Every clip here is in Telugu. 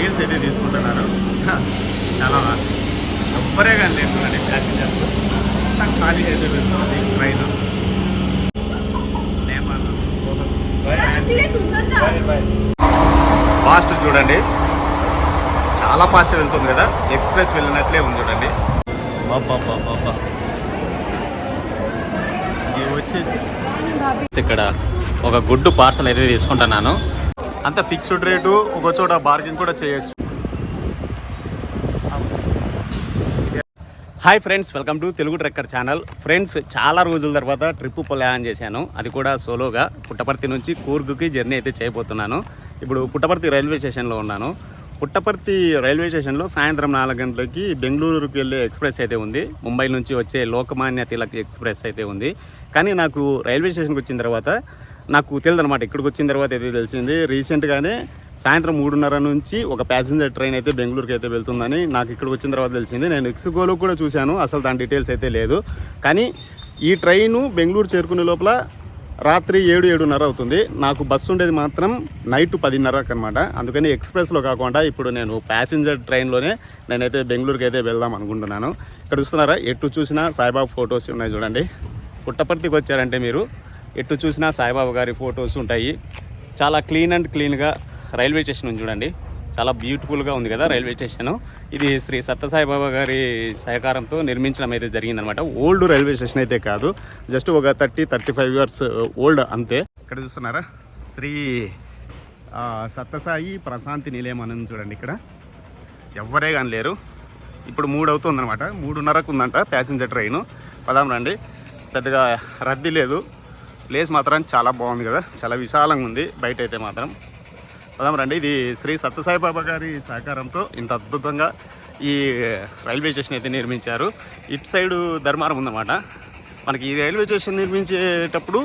రీల్స్ అయితే తీసుకుంటున్నారు. చాలా ఎవ్వరే కానీ లేకుండండి ప్యాసింజర్స్ నాకు ఖాళీ అయితే వెళ్తుంది ట్రైన్. ఫాస్ట్ చూడండి. చాలా ఫాస్ట్ వెళ్తుంది కదా. ఎక్స్ప్రెస్ వెళ్ళినట్లే ఉంది చూడండి. బాబా వచ్చేసి ఇక్కడ ఒక గుడ్డు పార్సల్ అయితే తీసుకుంటున్నాను. అంత ఫిక్స్డ్ రేటు ఒక చోట బార్గెన్ కూడా చేయొచ్చు. Hi friends welcome to Telugu trekker channel friends చాలా రోజుల తర్వాత ట్రిప్ ప్లాన్ చేశాను. అది కూడా సోలోగా పుట్టపర్తి నుంచి కూర్గుకి జర్నీ అయితే చేయబోతున్నాను. ఇప్పుడు పుట్టపర్తి రైల్వే స్టేషన్లో ఉన్నాను. పుట్టపర్తి రైల్వే స్టేషన్లో సాయంత్రం నాలుగు గంటలకి బెంగళూరుకి వెళ్ళే ఎక్స్ప్రెస్ అయితే ఉంది. ముంబై నుంచి వచ్చే లోకమాన్య తిలక్ ఎక్స్ప్రెస్ అయితే ఉంది. కానీ నాకు రైల్వే స్టేషన్కి వచ్చిన తర్వాత నాకు తెలియదు అనమాట ఇక్కడికి వచ్చిన తర్వాత అయితే తెలిసింది. రీసెంట్గానే సాయంత్రం మూడున్నర నుంచి ఒక ప్యాసింజర్ ట్రైన్ అయితే బెంగళూరుకి అయితే వెళ్తుందని నాకు ఇక్కడికి వచ్చిన తర్వాత తెలిసింది. నేను ఎక్స్గోలో కూడా చూశాను. అసలు దాని డీటెయిల్స్ అయితే లేదు. కానీ ఈ ట్రైను బెంగళూరు చేరుకునే లోపల రాత్రి ఏడు ఏడున్నర అవుతుంది. నాకు బస్సు ఉండేది మాత్రం నైట్ పదిన్నరకు అనమాట అందుకని ఎక్స్ప్రెస్లో కాకుండా ఇప్పుడు నేను ప్యాసింజర్ ట్రైన్లోనే నేనైతే బెంగళూరుకి అయితే వెళ్దాం అనుకుంటున్నాను. ఇక్కడ చూస్తున్నారా? ఎటు చూసినా సాయిబాబా ఫొటోస్ ఉన్నాయి చూడండి. పుట్టపర్తికి వచ్చారంటే మీరు. ఎటు చూసినా సాయిబాబా గారి ఫొటోస్ ఉంటాయి. చాలా క్లీన్ అండ్ క్లీన్గా రైల్వే స్టేషన్ ఉంది చూడండి. చాలా బ్యూటిఫుల్గా ఉంది కదా రైల్వే స్టేషన్. ఇది శ్రీ సత్యసాయిబాబా గారి సహకారంతో నిర్మించడం అయితే జరిగిందనమాట ఓల్డ్ రైల్వే స్టేషన్ అయితే కాదు. జస్ట్ ఒక thirty thirty five years old అంతే. ఇక్కడ చూస్తున్నారా? శ్రీ సత్యసాయి ప్రశాంతి నిలయం అని చూడండి ఇక్కడ. ఎవ్వరే కానీ లేరు. ఇప్పుడు మూడు అవుతుందన్నమాట. మూడున్నరకు ఉందంట ప్యాసింజర్ ట్రైన్. పదాం రండి. పెద్దగా రద్దీ లేదు. ప్లేస్ మాత్రం చాలా బాగుంది కదా. చాలా విశాలంగా ఉంది. బయట అయితే మాత్రం. పదాం రండి. ఇది శ్రీ సత్యసాయిబాబా గారి సహకారంతో ఇంత అద్భుతంగా ఈ రైల్వే స్టేషన్ అయితే నిర్మించారు. ఇటు సైడు ధర్మారం ఉందన్నమాట. మనకి ఈ రైల్వే స్టేషన్ నిర్మించేటప్పుడు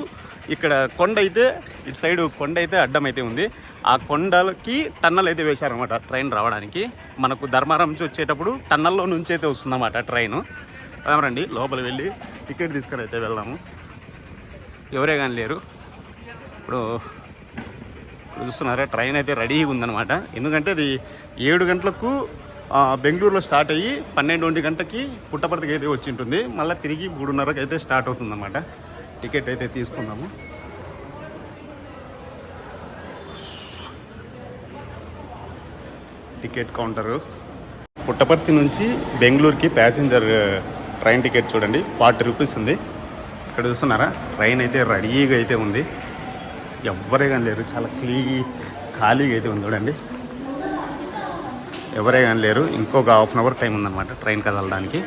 ఇక్కడ కొండ అయితే ఇటు సైడు కొండ అయితే అడ్డం అయితే ఉంది. ఆ కొండలకి టన్నల్ అయితే వేశారనమాట ట్రైన్ రావడానికి. మనకు ధర్మారం నుంచి వచ్చేటప్పుడు టన్నల్లో నుంచి అయితే వస్తుందన్నమాట ట్రైన్. రండి. లోపల వెళ్ళి టికెట్ తీసుకొని అయితే వెళ్దాము. ఎవరే కానీ లేరు. ఇప్పుడు ఇప్పుడు చూస్తున్నారా ట్రైన్ అయితే రెడీగా ఉందన్నమాట. ఎందుకంటే అది ఏడు గంటలకు బెంగళూరులో స్టార్ట్ అయ్యి పన్నెండు ఒంటి గంటకి పుట్టపర్తికి అయితే వచ్చి ఉంటుంది. మళ్ళీ తిరిగి మూడున్నరకు అయితే స్టార్ట్ అవుతుందన్నమాట. టికెట్ అయితే తీసుకుందాము. టికెట్ కౌంటరు పుట్టపర్తి నుంచి బెంగళూరుకి ప్యాసింజర్ ట్రైన్ టికెట్ చూడండి. ఫార్టీ రూపీస్ ఉంది. ఇక్కడ చూస్తున్నారా? ట్రైన్ అయితే రెడీగా అయితే ఉంది. ఎవరే కానీ లేరు. చాలా క్లీ ఖాళీగా అయితే ఉంది చూడండి. ఎవరే కానీ లేరు. ఇంకొక హాఫ్ అన్ అవర్ టైం ఉందన్నమాట ట్రైన్ కదలడానికి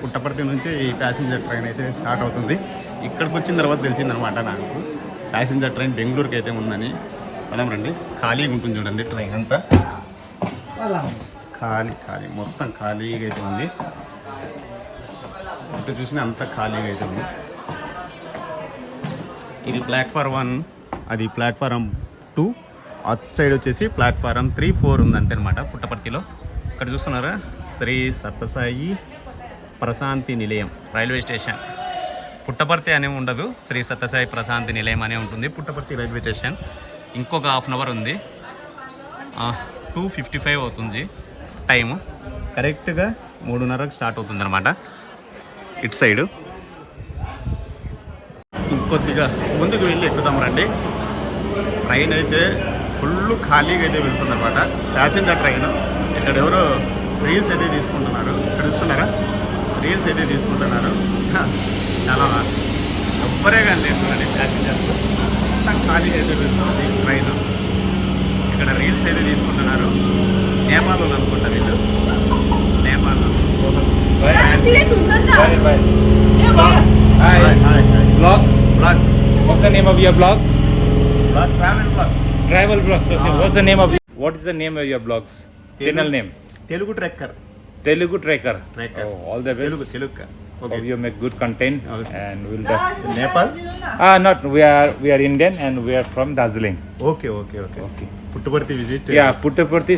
పుట్టపర్తి నుంచి ఈ ప్యాసింజర్ ట్రైన్ అయితే స్టార్ట్ అవుతుంది. ఇక్కడికి వచ్చిన తర్వాత తెలిసిందనమాట నాకు. ప్యాసింజర్ ట్రైన్ బెంగళూరుకి అయితే ఉందని. పదం రండి. ఖాళీగా ఉంటుంది చూడండి ట్రైన్ అంతా. ఖాళీ ఖాళీ. మొత్తం ఖాళీగా అయితే ఉంది. ఇటు చూసినా అంత ఖాళీగా అయితే ఉంది. ఇది ప్లాట్ఫారం వన్ అది ప్లాట్ఫారం టూ. అట్ సైడ్ వచ్చేసి ప్లాట్ఫారం త్రీ ఫోర్ ఉంది పుట్టపర్తిలో. ఇక్కడ చూస్తున్నారా? శ్రీ సత్యసాయి ప్రశాంతి నిలయం రైల్వే స్టేషన్. పుట్టపర్తి అనే ఉండదు శ్రీ సత్యసాయి ప్రశాంతి నిలయం అనే ఉంటుంది. Puttaparthi railway station. ఇంకొక హాఫ్ అన్ అవర్ ఉంది. టూ ఫిఫ్టీ ఫైవ్ అవుతుంది. టైము. కరెక్ట్గా మూడున్నరకు స్టార్ట్ అవుతుంది అనమాట ఇటు సైడు. ఇంకొద్దిగా ముందుకు వెళ్ళి ఎక్కుదాం రండి. ట్రైన్ అయితే ఫుల్ ఖాళీగా అయితే వెళ్తుంది అనమాట ప్యాసింజర్ ట్రైన్. ఇక్కడ ఎవరో రీల్స్ అయితే తీసుకుంటున్నారు. ఇక్కడ చూస్తున్నారా? రీల్స్ అయితే తీసుకుంటున్నారు. చాలా ఎవ్వరే కానీ లేకుండండి ప్యాసింజర్స్. అంతా ఖాళీగా అయితే వెళ్తుంది ట్రైన్. ఇక్కడ రీల్స్ అయితే తీసుకుంటున్నారు. నేపాల్ అనుకుంటారు వీళ్ళు. Hi. Hi. Hi. Blogs? Blogs. What's the name of your blog? blog travel blogs. Travel blogs. Okay. Ah. What's the name of What is the name of your blogs? Channel name? Telugu Trekker. Telugu Trekker. Trekker. Oh, all the best. Telugu Telugu. Okay. Hope you make good content okay. and we'll the Nepal. Ah, not we are we are Indian and we are from Darjeeling. Okay, okay, okay. Okay. పుట్టుబడితే visit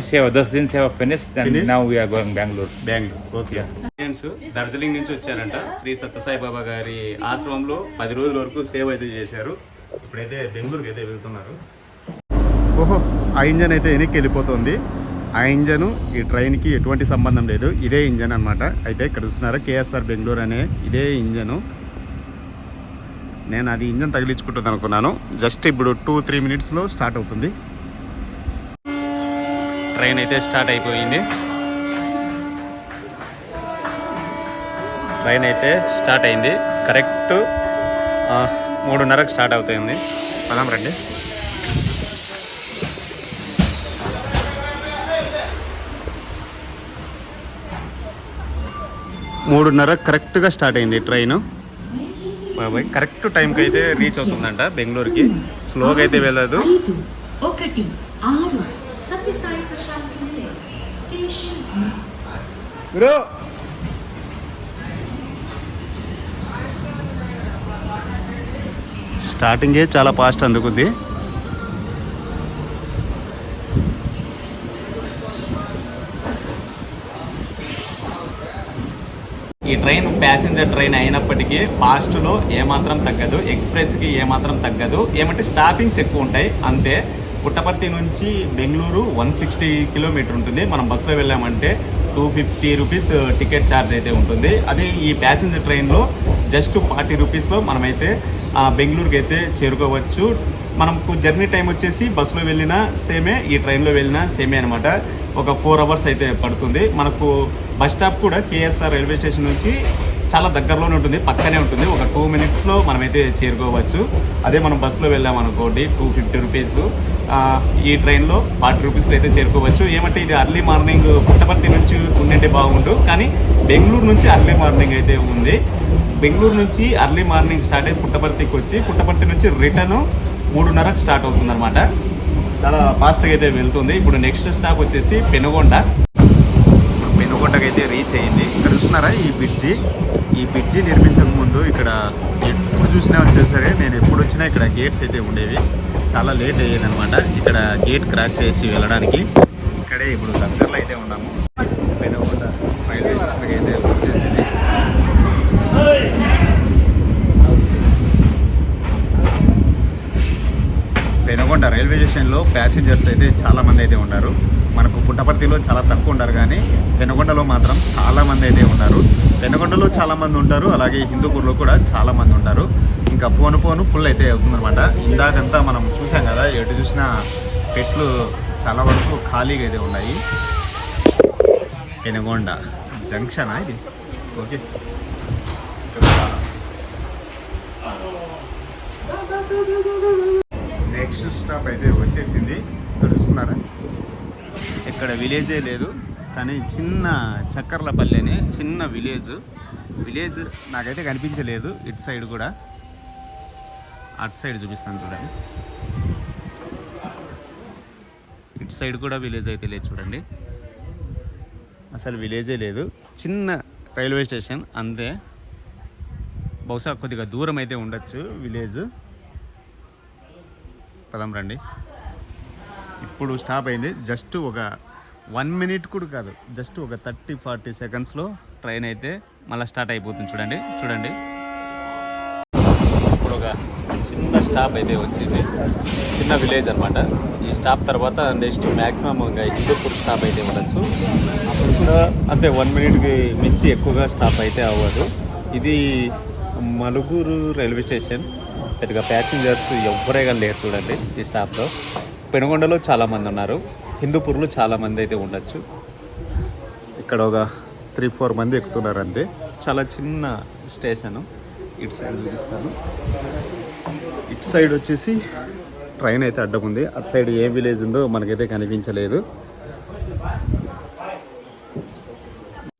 Seva. Das din Seva finished and Finished? now we are going Bangalore. Bengaluru okay. Friends Darjeeling నుంచి వచ్చారంట. శ్రీ సత్యసాయి బాబా గారి ఆశ్రమంలో పది రోజుల వరకు సేవ అయితే చేశారు. ఇప్పుడైతే బెంగళూరుకి అయితే వెళ్తున్నారు. ఓహో ఆ ఇంజన్ అయితే వెనక్కి వెళ్ళిపోతుంది. ఆ ఇంజను ఈ ట్రైన్కి ఎటువంటి సంబంధం లేదు. ఇదే ఇంజన్ అన్నమాట. అయితే ఇక్కడ చూస్తున్నారా కేఎస్ఆర్ బెంగళూరు అనే ఇదే ఇంజను. నేను అది ఇంజన్ తగిలించుకుంటుంది అనుకున్నాను జస్ట్ ఇప్పుడు టూ త్రీ మినిట్స్లో స్టార్ట్ అవుతుంది. ట్రైన్ అయితే స్టార్ట్ అయిపోయింది. ట్రైన్ అయితే స్టార్ట్ అయింది. కరెక్ట్ మూడున్నరకు స్టార్ట్ అవుతుంది. పదాం రండి. మూడున్నర కరెక్ట్గా స్టార్ట్ అయింది ట్రైన్. బాబాయ్ కరెక్ట్ టైంకి అయితే రీచ్ అవుతుందంట బెంగళూరుకి. స్లోగా అయితే వెళ్ళదు. ఒకటి ఆరు సత్యసాయి ప్రశాంత్ నిలయం. స్టేషన్ గురు స్టార్టింగే చాలా ఫాస్ట్ అందుకుంది. ఈ ట్రైన్ ప్యాసింజర్ ట్రైన్ అయినప్పటికీ ఫాస్ట్లో ఏమాత్రం తగ్గదు ఎక్స్ప్రెస్కి ఏమాత్రం తగ్గదు. ఏమంటే స్టాపింగ్స్ ఎక్కువ ఉంటాయి అంతే. పుట్టపర్తి నుంచి బెంగళూరు వన్ సిక్స్టీ కిలోమీటర్ ఉంటుంది. మనం బస్సులో వెళ్ళామంటే two fifty rupees uh, ticket charge అయితే ఉంటుంది. అదే ఈ ప్యాసింజర్ ట్రైన్లో జస్ట్ ఫార్టీ రూపీస్లో మనమైతే బెంగళూరుకి అయితే చేరుకోవచ్చు. మనకు జర్నీ టైం వచ్చేసి బస్సులో వెళ్ళినా సేమే ఈ ట్రైన్లో వెళ్ళినా సేమే అనమాట ఒక ఫోర్ అవర్స్ అయితే పడుతుంది. మనకు బస్ స్టాప్ కూడా కేఎస్ఆర్ రైల్వే స్టేషన్ నుంచి చాలా దగ్గరలోనే ఉంటుంది పక్కనే ఉంటుంది. ఒక టూ మినిట్స్లో మనమైతే చేరుకోవచ్చు. అదే మనం బస్సులో వెళ్ళామనుకోండి టూ ఫిఫ్టీ రూపీస్ ఈ ట్రైన్లో ఫార్టీ రూపీస్లో అయితే చేరుకోవచ్చు. ఏమంటే ఇది అర్లీ మార్నింగ్ పుట్టపర్తి నుంచి ఉండింటే బాగుండు. కానీ బెంగళూరు నుంచి అర్లీ మార్నింగ్ అయితే ఉంది. బెంగళూరు నుంచి అర్లీ మార్నింగ్ స్టార్ట్ అయ్యి పుట్టపర్తికి వచ్చి పుట్టపర్తి నుంచి రిటర్న్ మూడున్నరకు స్టార్ట్ అవుతుంది అనమాట చాలా ఫాస్ట్గా అయితే వెళ్తుంది. ఇప్పుడు నెక్స్ట్ స్టాప్ వచ్చేసి పెనుగొండ. ఇప్పుడు అయితే రీచ్ అయ్యింది. ఇక్కడ చూస్తున్నారా ఈ బ్రిడ్జి ఈ బ్రిడ్జి నిర్మించక ముందు ఇక్కడ ఎప్పుడు చూసినా వచ్చేసరి నేను ఎప్పుడు వచ్చినా ఇక్కడ గేట్స్ అయితే ఉండేవి. చాలా లేట్ అయ్యేది అనమాట ఇక్కడ గేట్ క్రాస్ చేసి వెళ్ళడానికి. ఇక్కడే ఇప్పుడు దగ్గరలో అయితే ఉన్నాము పెనుగొండ రైల్వే స్టేషన్కి అయితే వచ్చేసింది పెనుగొండ రైల్వే స్టేషన్లో ప్యాసింజర్స్ అయితే చాలామంది అయితే ఉన్నారు. మనకు పుట్టపర్తిలో చాలా తక్కువ ఉంటారు కానీ పెనుగొండలో మాత్రం చాలామంది అయితే ఉన్నారు. పెనుగొండలో చాలామంది ఉంటారు అలాగే హిందూపూర్లో కూడా చాలామంది ఉంటారు. ఇంకా పోను పోను ఫుల్ అయితే అవుతుందన్నమాట. ఇందాకంతా మనం చూసాం కదా ఎటు చూసినా పెట్లు చాలా వరకు ఖాళీగా అయితే ఉన్నాయి. పెనుగొండ జంక్షనా ఇది? ఓకే. నెక్స్ట్ స్టాప్ అయితే వచ్చేసింది. చూస్తున్నారా ఇక్కడ విలేజే లేదు కానీ చిన్న చక్కర్ల పల్లెని చిన్న విలేజ్. విలేజ్ నాకైతే కనిపించలేదు ఇటు సైడ్ కూడా. అటు సైడ్ చూపిస్తాను చూడండి. ఇటు సైడ్ కూడా విలేజ్ అయితే లేదు చూడండి. అసలు విలేజే లేదు. చిన్న రైల్వే స్టేషన్ అంతే. బహుశా కొద్దిగా దూరం అయితే ఉండొచ్చు విలేజ్. పదం రండి. ఇప్పుడు స్టాప్ అయింది. జస్ట్ ఒక వన్ మినిట్ కూడా కాదు. జస్ట్ ఒక థర్టీ ఫార్టీ సెకండ్స్లో ట్రైన్ అయితే మళ్ళీ స్టార్ట్ అయిపోతుంది. చూడండి చూడండి. ఇప్పుడు ఒక చిన్న స్టాప్ అయితే వచ్చింది. చిన్న విలేజ్ అనమాట ఈ స్టాప్ తర్వాత నెక్స్ట్ మ్యాక్సిమం ఇంకా హిందూపూర్ స్టాప్ అయితే ఉండొచ్చు. అప్పుడు కూడా అంతే వన్ మినిట్కి మించి ఎక్కువగా స్టాప్ అయితే అవ్వదు. ఇది మలుగురు రైల్వే స్టేషన్. పెద్దగా ప్యాసింజర్స్ ఎవ్వరే కానీ లేరు చూడండి ఈ స్టాప్లో పెనుగొండలో చాలామంది ఉన్నారు. హిందూపూర్లో చాలామంది అయితే ఉండొచ్చు. ఇక్కడ ఒక త్రీ ఫోర్ మంది ఎక్కుతున్నారు అంతే చాలా చిన్న స్టేషను. ఇటు సైడ్ చూపిస్తాను. ఇటు సైడ్ వచ్చేసి ట్రైన్ అయితే అడ్డం ఉంది. అటు సైడ్ ఏ విలేజ్ ఉందో మనకైతే కనిపించలేదు.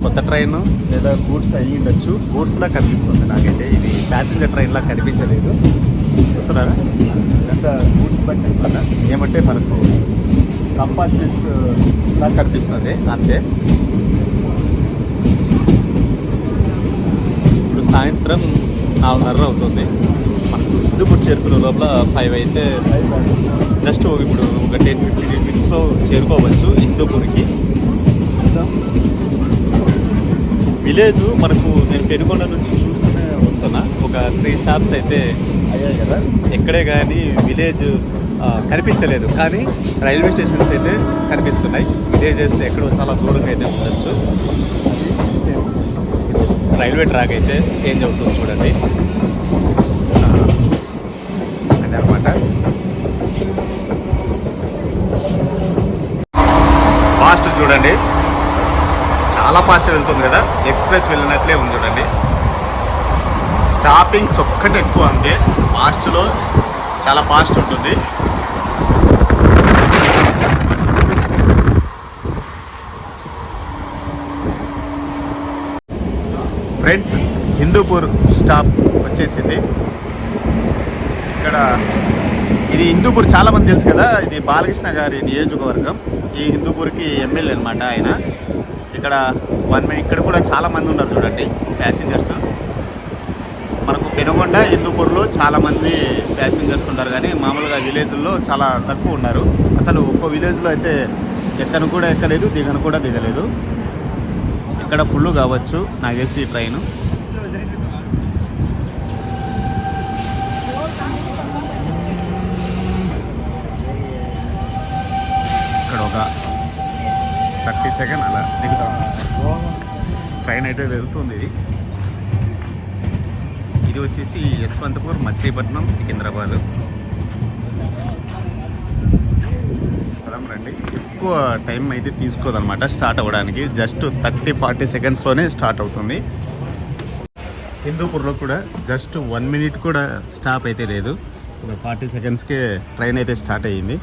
కొత్త ట్రైన్ లేదా గూడ్స్ అయ్యి ఉండొచ్చు. గూడ్స్లా కనిపిస్తుంది నాకైతే. ఇది ప్యాసింజర్ ట్రైన్లా కనిపించలేదు. చూస్తున్నారా ఇదంతా గూడ్స్ బట్టి అనమాట ఏమంటే మనకు కంపార్ట్మెంట్ కనిపిస్తుంది అంతే. ఇప్పుడు సాయంత్రం నాలుగున్నర అవుతుంది. మనకు సిద్ధుపూర్ చేరుకునే లోపల ఫైవ్ అయితే జస్ట్ ఇప్పుడు ఒక టెన్ ఫిఫ్టీన్ మినిట్స్లో చేరుకోవచ్చు హిందూపూర్కి విలేజ్ మనకు నేను పెనుగొండ నుంచి చూస్తూనే వస్తున్నా. ఒక త్రీ స్టాప్స్ అయితే అయ్యాయి కదా. ఎక్కడే కానీ విలేజ్ కనిపించలేదు. కానీ రైల్వే స్టేషన్స్ అయితే కనిపిస్తున్నాయి. విలేజెస్ ఎక్కడో చాలా దూరంగా అయితే ఉండొచ్చు. రైల్వే ట్రాక్ అయితే చేంజ్ అవుతుంది చూడండి. అదే అనమాట ఫాస్ట్ చూడండి. చాలా ఫాస్ట్ వెళ్తుంది కదా. ఎక్స్ప్రెస్ వెళ్ళినట్లే ఉంది చూడండి. స్టాపింగ్స్ ఒక్కటి ఎక్కువ అంతే ఫాస్ట్లో చాలా ఫాస్ట్ ఉంటుంది. ఫ్రెండ్స్ హిందూపూర్ స్టాప్ వచ్చేసింది. ఇక్కడ ఇది హిందూపూర్ చాలామంది తెలుసు కదా ఇది బాలకృష్ణ గారి నియోజకవర్గం. ఈ హిందూపూర్కి ఎమ్మెల్యే అనమాట ఆయన. ఇక్కడ వన్ మినిట్ ఇక్కడ కూడా చాలా మంది ఉన్నారు చూడండి ప్యాసింజర్స్ మనకు పెనుగొండ హిందూపూర్లో చాలా మంది ప్యాసింజర్స్ ఉన్నారు కానీ మామూలుగా విలేజ్లో చాలా తక్కువ ఉన్నారు. అసలు ఒక్కో విలేజ్లో అయితే ఎక్కను కూడా ఎక్కలేదు దిగను కూడా దిగలేదు. ఇక్కడ ఫుల్ కావచ్చు నాకు తెలిసి ట్రైన్ ఇక్కడ ఒక థర్టీ సెకండ్ అలా దిగుతాం. ట్రైన్ అయితే వెళ్తుంది. ఇది ఇది వచ్చేసి యశ్వంతపూర్ మచిలీపట్నం సికింద్రాబాద్. పదం రండి. ఎక్కువ టైం అయితే తీసుకోదన్నమాట స్టార్ట్ అవ్వడానికి. జస్ట్ థర్టీ ఫార్టీ సెకండ్స్లోనే స్టార్ట్ అవుతుంది. హిందూపూర్లో కూడా జస్ట్ వన్ మినిట్ కూడా స్టాప్ అయితే లేదు. ఒక ఫార్టీ సెకండ్స్కే ట్రైన్ అయితే స్టార్ట్ అయ్యింది.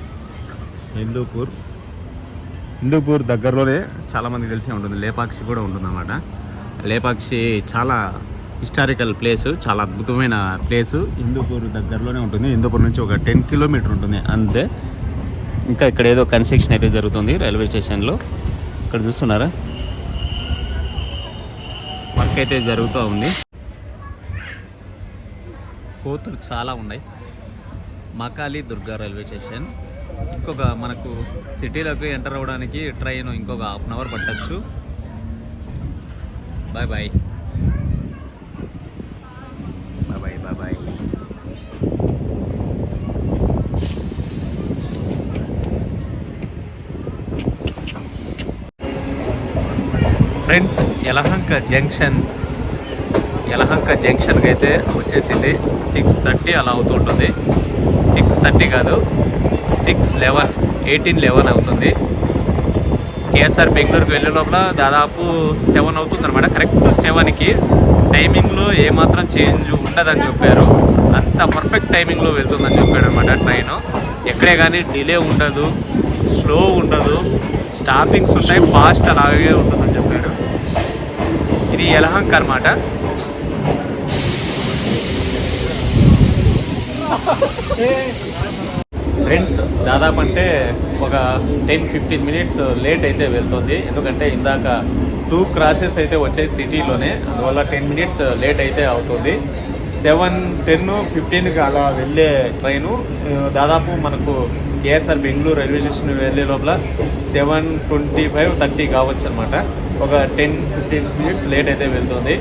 హిందూపూర్. హిందూపూర్ దగ్గరలోనే చాలామంది తెలిసే ఉంటుంది. లేపాక్షి కూడా ఉంటుందన్నమాట. లేపాక్షి చాలా హిస్టారికల్ ప్లేస్ చాలా అద్భుతమైన ప్లేస్. ఇందుపూర్ దగ్గరలోనే ఉంటుంది. హిందూపూర్ నుంచి ఒక టెన్ కిలోమీటర్ ఉంటుంది. అంతే. ఇంకా ఇక్కడ ఏదో కన్స్ట్రక్షన్ అయితే జరుగుతుంది రైల్వే స్టేషన్లో. ఇక్కడ చూస్తున్నారా? వర్క్ అయితే జరుగుతూ ఉంది. కోతులు చాలా ఉన్నాయి. Makali Durga railway station. ఇంకొక మనకు సిటీలోకి ఎంటర్ అవ్వడానికి ట్రైన్ ఇంకొక హాఫ్ అన్ అవర్ పట్టచ్చు. Bye bye bye bye bye friends Yelahanka junction Yelahanka జంక్షన్కి అయితే వచ్చేసింది. సిక్స్ థర్టీ అలా అవుతుంటుంది సిక్స్ థర్టీ కాదు సిక్స్ లెవెన్ ఎయిటీన్ లెవెన్ అవుతుంది. కేఎస్ఆర్ బెంగళూరుకి వెళ్ళే లోపల దాదాపు సెవెన్ అవుతుంది అనమాట కరెక్ట్ సెవెన్కి టైమింగ్లో ఏమాత్రం చేంజ్ ఉండదని చెప్పారు. అంత పర్ఫెక్ట్ టైమింగ్లో వెళ్తుందని చెప్పాడు అనమాట ట్రైన్. ఎక్కడే కానీ డిలే ఉండదు స్లో ఉండదు. స్టాపింగ్స్ ఉంటాయి ఫాస్ట్ అలాగే ఉంటుంది ఇది యలహంక అనమాట ఫ్రెండ్స్ దాదాపు అంటే ఒక టెన్ ఫిఫ్టీన్ మినిట్స్ లేట్ అయితే వెళ్తుంది. ఎందుకంటే ఇందాక టూ క్రాసెస్ అయితే వచ్చాయి సిటీలోనే. అందువల్ల టెన్ మినిట్స్ లేట్ అయితే అవుతుంది. సెవెన్ టెన్ ఫిఫ్టీన్కి అలా వెళ్ళే ట్రైను. దాదాపు మనకు కేఎస్ఆర్ బెంగళూరు రైల్వే స్టేషన్ వెళ్ళే లోపల సెవెన్ ట్వంటీ ఫైవ్ థర్టీ కావచ్చు అనమాట ఒక టెన్ ఫిఫ్టీన్ మినిట్స్ లేట్ అయితే వెళ్తుంది.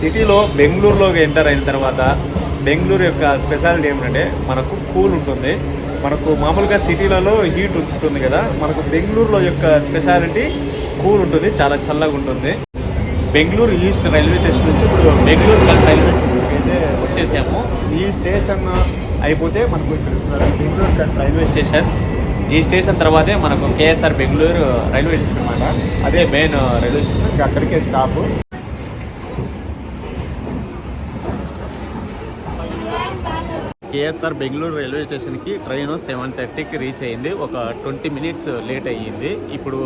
సిటీలో బెంగళూరులోకి ఎంటర్ అయిన తర్వాత బెంగళూరు యొక్క స్పెషాలిటీ ఏమిటంటే మనకు కూల్ ఉంటుంది. మనకు మామూలుగా సిటీలలో హీట్ ఉంటుంది కదా మనకు బెంగళూరులో యొక్క స్పెషాలిటీ కూల్ ఉంటుంది చాలా చల్లగా ఉంటుంది. బెంగళూరు ఈస్ట్ రైల్వే స్టేషన్ నుంచి ఇప్పుడు బెంగళూరు రైల్వే స్టేషన్కి అయితే వచ్చేసాము. ఈ స్టేషన్ అయిపోతే మనకు ఇక్కడ బెంగళూరు రైల్వే స్టేషన్ ఈ స్టేషన్ తర్వాతే మనకు కేఎస్ఆర్ బెంగళూరు రైల్వే స్టేషన్ అనమాట అదే మెయిన్ uh, రైల్వే స్టేషన్. అక్కడికే స్టాప్. కేఎస్ఆర్ బెంగళూరు రైల్వే స్టేషన్కి ట్రైన్ సెవెన్ థర్టీకి రీచ్ అయ్యింది ఒక ట్వంటీ మినిట్స్ లేట్ అయ్యింది. ఇప్పుడు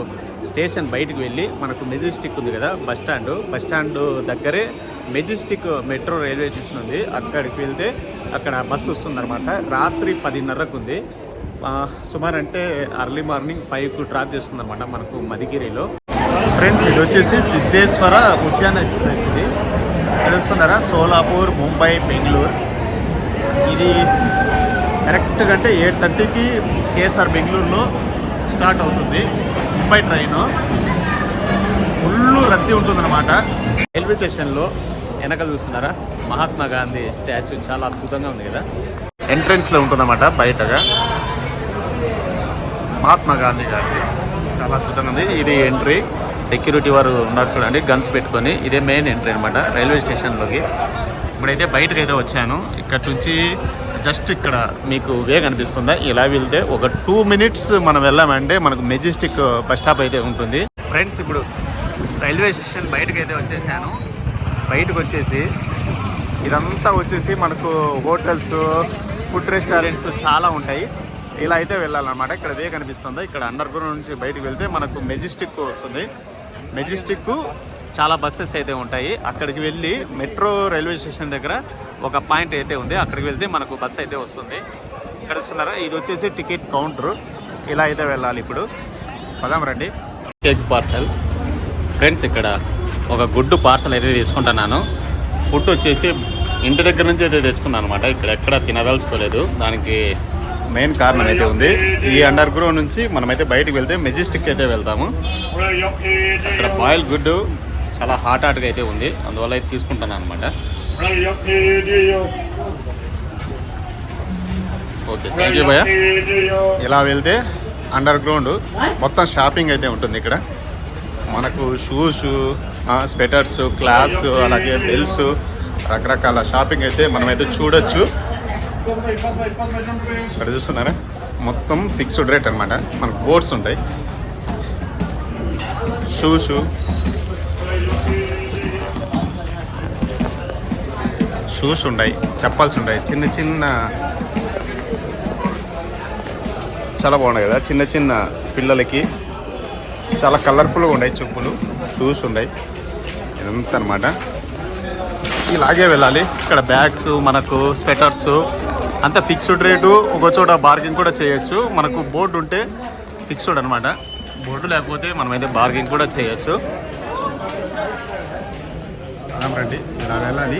స్టేషన్ బయటకు వెళ్ళి మనకు మెజెస్టిక్ ఉంది కదా బస్ స్టాండ్. బస్ స్టాండ్ దగ్గరే మెజెస్టిక్ మెట్రో రైల్వే స్టేషన్ ఉంది. అక్కడికి వెళ్తే అక్కడ బస్సు వస్తుందన్నమాట. రాత్రి పదిన్నరకు ఉంది. సుమారు అంటే అర్లీ మార్నింగ్ ఫైవ్కు డ్రాప్ చేస్తుందన్నమాట మనకు మదిగిరిలో. ఫ్రెండ్స్ ఇది వచ్చేసి సిద్ధేశ్వర ఉద్యాన ఎక్స్ప్రెస్ ఇది. తెలుస్తున్నారా సోలాపూర్ ముంబై బెంగళూరు. ఇది కరెక్ట్గా అంటే ఎయిట్ థర్టీకి కేఎస్ఆర్ బెంగళూరులో స్టార్ట్ అవుతుంది. ముంబై ట్రైన్. ఫుల్ రద్దీ ఉంటుందన్నమాట. రైల్వే స్టేషన్లో వెనక చూస్తున్నారా? మహాత్మా గాంధీ స్టాచ్యూ చాలా అద్భుతంగా ఉంది కదా. ఎంట్రన్స్లో ఉంటుందన్నమాట బయటగా. మహాత్మా గాంధీ గారిది చాలా అద్భుతంగా ఉంది. ఇది ఎంట్రీ సెక్యూరిటీ వారు ఉన్నారు చూడండి గన్స్ పెట్టుకొని. ఇదే మెయిన్ ఎంట్రీ అనమాట రైల్వే స్టేషన్లోకి ఇప్పుడైతే బయటకు అయితే వచ్చాను. ఇక్కడ నుంచి జస్ట్ ఇక్కడ మీకు వే కనిపిస్తుందా ఇలా వెళ్తే ఒక టూ మినిట్స్ మనం వెళ్ళామంటే మనకు మెజెస్టిక్ బస్ స్టాప్ అయితే ఉంటుంది. ఫ్రెండ్స్ ఇప్పుడు రైల్వే స్టేషన్ బయటకు అయితే వచ్చేసాను. బయటకు వచ్చేసి ఇదంతా వచ్చేసి మనకు హోటల్స్ ఫుడ్ రెస్టారెంట్స్ చాలా ఉంటాయి. ఇలా అయితే వెళ్ళాలన్నమాట. ఇక్కడ వే కనిపిస్తుంది. ఇక్కడ అండర్ గ్రౌండ్ నుంచి బయటకు వెళ్తే మనకు మెజెస్టిక్ వస్తుంది. మెజెస్టిక్ చాలా బస్సెస్ అయితే ఉంటాయి. అక్కడికి వెళ్ళి మెట్రో రైల్వే స్టేషన్ దగ్గర ఒక పాయింట్ అయితే ఉంది. అక్కడికి వెళ్తే మనకు బస్సు అయితే వస్తుంది. ఇక్కడ వస్తున్నారా? ఇది వచ్చేసి టికెట్ కౌంటర్. ఇలా అయితే వెళ్ళాలి ఇప్పుడు. పదాం రండి. కేక్ పార్సల్ ఫ్రెండ్స్ ఇక్కడ ఒక గుడ్డు పార్సల్ అయితే తీసుకుంటున్నాను. ఫుడ్ వచ్చేసి ఇంటి దగ్గర నుంచి అయితే తెచ్చుకున్నాను అనమాట ఇక్కడ ఎక్కడ తినదలుచుకోలేదు. దానికి మెయిన్ కారణం అయితే ఉంది. ఈ అండర్ గ్రౌండ్ నుంచి మనమైతే బయటకు వెళ్తే మెజెస్టిక్ అయితే వెళ్తాము. ఇక్కడ బాయిల్ గుడ్డు చాలా హాట్ హాట్గా అయితే ఉంది. అందువల్ల అయితే తీసుకుంటాను అనమాట ఓకే థ్యాంక్ యూ భయ్య. ఇలా వెళ్తే అండర్ గ్రౌండ్ మొత్తం షాపింగ్ అయితే ఉంటుంది ఇక్కడ. మనకు షూస్ స్వెటర్స్ క్లాస్ అలాగే బెల్స్ రకరకాల షాపింగ్ అయితే మనమైతే చూడొచ్చు. ఇక్కడ చూస్తున్నారా? మొత్తం ఫిక్స్డ్ రేట్ అనమాట మనకు బోర్డ్స్ ఉంటాయి. షూస్ షూస్ ఉన్నాయి చెప్పాల్సి ఉంటాయి. చిన్న చిన్న చాలా బాగున్నాయి కదా. చిన్న చిన్న పిల్లలకి చాలా కలర్ఫుల్గా ఉన్నాయి చెప్పులు షూస్ ఉన్నాయి ఇదంతా అనమాట ఇలాగే వెళ్ళాలి. ఇక్కడ బ్యాగ్స్ మనకు స్వెటర్స్ అంత ఫిక్స్డ్ రేటు ఒక చోట బార్గెన్ కూడా చేయొచ్చు. మనకు బోర్డు ఉంటే ఫిక్స్డ్ అనమాట బోర్డు లేకపోతే మనమైతే బార్గెన్ కూడా చేయొచ్చు. రండి. ఇలా వెళ్ళాలి.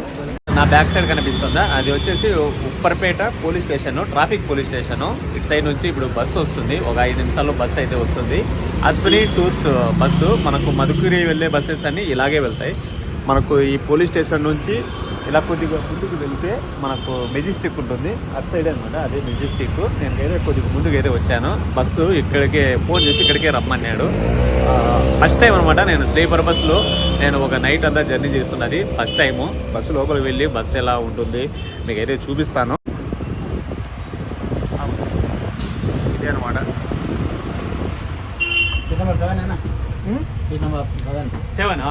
నా బ్యాక్ సైడ్ కనిపిస్తుందా? అది వచ్చేసి Upparpet police station traffic police station. ఇటు సైడ్ నుంచి ఇప్పుడు బస్సు వస్తుంది. ఒక ఐదు నిమిషాల్లో బస్సు అయితే వస్తుంది. Ashwini tours bus. మనకు మధుకురి వెళ్ళే బస్సెస్ అన్నీ ఇలాగే వెళ్తాయి. మనకు ఈ పోలీస్ స్టేషన్ నుంచి ఇలా కొద్దిగా ముందుకు వెళ్తే మనకు మెజిస్టిక్ ఉంటుంది. అటు సైడ్ అనమాట అదే మెజిస్టిక్. నేను ఏదో కొద్దిగా ముందుకు అయితే వచ్చాను. బస్సు ఇక్కడికే ఫోన్ చేసి ఇక్కడికే రమ్మన్నాడు. ఫస్ట్ టైం అనమాట నేను స్లీపర్ బస్సులో. నేను ఒక నైట్ అంతా జర్నీ చేస్తున్నది ఫస్ట్ టైము బస్సు లోపలికి వెళ్ళి బస్సు ఎలా ఉంటుంది మీకు అయితే చూపిస్తాను. ఇదే అనమాట సెవెన్ సెవెన్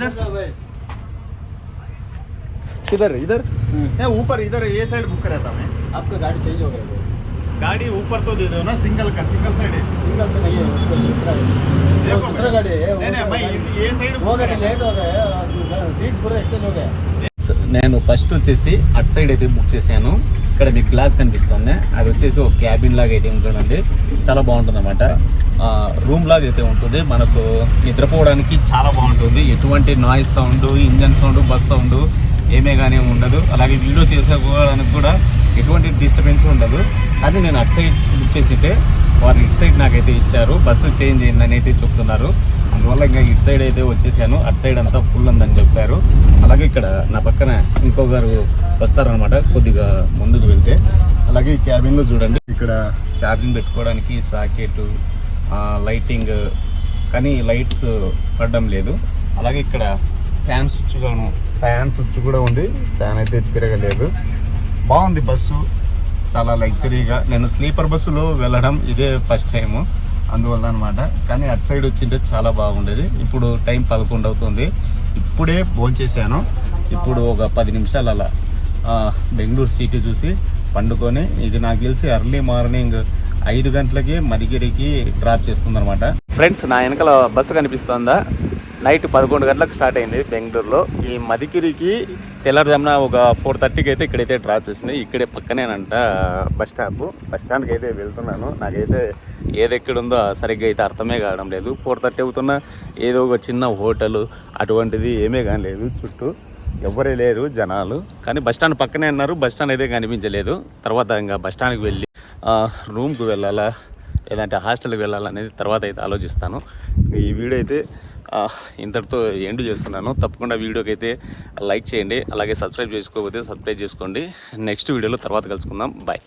इधर। इधर? इधर? भाई इधर इधर हम्म, है ऊपर इधर ये साइड बुक रहता मैं। आपका गाड़ी चेंज हो गई वो गाड़ी ऊपर तो दे दो ना सिंगल का सिंगल साइड है। सिंगल तो नहीं है उसको दूसरा है। देखो दूसरा गाड़ी है नहीं नहीं मैं ये साइड वो गाड़ी लेट हो गया है सीट पूरा एक्सचेंज हो गया నేను ఫస్ట్ వచ్చేసి అటు సైడ్ అయితే బుక్ చేశాను. ఇక్కడ మీకు గ్లాస్ కనిపిస్తుంది. అది వచ్చేసి ఒక క్యాబిన్ లాగా అయితే ఉంటుందండి. చాలా బాగుంటుంది అనమాట రూమ్ లాగా అయితే ఉంటుంది. మనకు నిద్రపోవడానికి చాలా బాగుంటుంది. ఎటువంటి noise sound engine sound bus sound ఏమే కానీ ఉండదు. అలాగే వీడియో చేసుకోవడానికి కూడా ఎటువంటి డిస్టర్బెన్స్ ఉండదు. అది నేను అటు సైడ్ బుక్ చేసింటే వారు ఇటు సైడ్ నాకైతే ఇచ్చారు. బస్సు చేంజ్ అయిందని అయితే చెప్తున్నారు. అందువల్ల ఇంకా ఇటు సైడ్ అయితే వచ్చేసాను. అటు సైడ్ అంతా ఫుల్ ఉందని చెప్పారు. అలాగే ఇక్కడ నా పక్కన ఇంకొకరు వస్తారనమాట కొద్దిగా ముందుకు వెళ్తే. అలాగే ఈ క్యాబిన్లో చూడండి. ఇక్కడ ఛార్జింగ్ పెట్టుకోవడానికి సాకెట్ లైటింగ్ కానీ లైట్స్ పడడం లేదు. అలాగే ఇక్కడ ఫ్యాన్ స్విచ్ గాను ఫ్యాన్ స్విచ్ కూడా ఉంది. ఫ్యాన్ అయితే తిరగలేదు. బాగుంది బస్సు. చాలా లగ్జరీగా నేను స్లీపర్ బస్సులో వెళ్ళడం ఇదే ఫస్ట్ టైము అందువల్ల అనమాట కానీ అటు సైడ్ వచ్చింటే చాలా బాగుండేది. ఇప్పుడు టైం పదకొండు అవుతుంది. ఇప్పుడే భోంచేసాను ఇప్పుడు ఒక పది నిమిషాలు అలా బెంగళూరు సిటీ చూసి పండుకొని ఇది నాకు తెలిసి ఎర్లీ మార్నింగ్ ఐదు గంటలకి మదిగిరికి డ్రాప్ చేస్తుందనమాట ఫ్రెండ్స్ నా వెనకాల బస్సు కనిపిస్తుందా? నైట్ పదకొండు గంటలకు స్టార్ట్ అయింది బెంగళూరులో. ఈ మదికిరికి తెల్లవారుజామున ఒక ఫోర్ థర్టీకి అయితే ఇక్కడైతే డ్రాప్ చేసింది. ఇక్కడే పక్కనేనంట బస్ స్టాప్. బస్ స్టాండ్కి అయితే వెళ్తున్నాను. నాకైతే ఏది ఎక్కడుందో సరిగ్గా అయితే అర్థమే కావడం లేదు. ఫోర్ థర్టీ అవుతున్నా ఏదో ఒక చిన్న హోటల్ అటువంటిది ఏమీ కానలేదు చుట్టూ ఎవరే లేరు జనాలు. కానీ బస్ స్టాండ్ పక్కనే అన్నారు. బస్ స్టాండ్ అయితే కనిపించలేదు. తర్వాత ఇంకా బస్ స్టాండ్కి వెళ్ళి రూమ్కి వెళ్ళాలా లేదంటే హాస్టల్కి వెళ్ళాలా అనేది తర్వాత అయితే ఆలోచిస్తాను. ఈ వీడియో అయితే ఇంతటితో ఎండ్ చేస్తున్నాను. తప్పకుండా వీడియోకి అయితే లైక్ చేయండి. అలాగే సబ్స్క్రైబ్ చేసుకోకపోతే సబ్స్క్రైబ్ చేసుకోండి. నెక్స్ట్ వీడియోలో తర్వాత కలుసుకుందాం. బాయ్.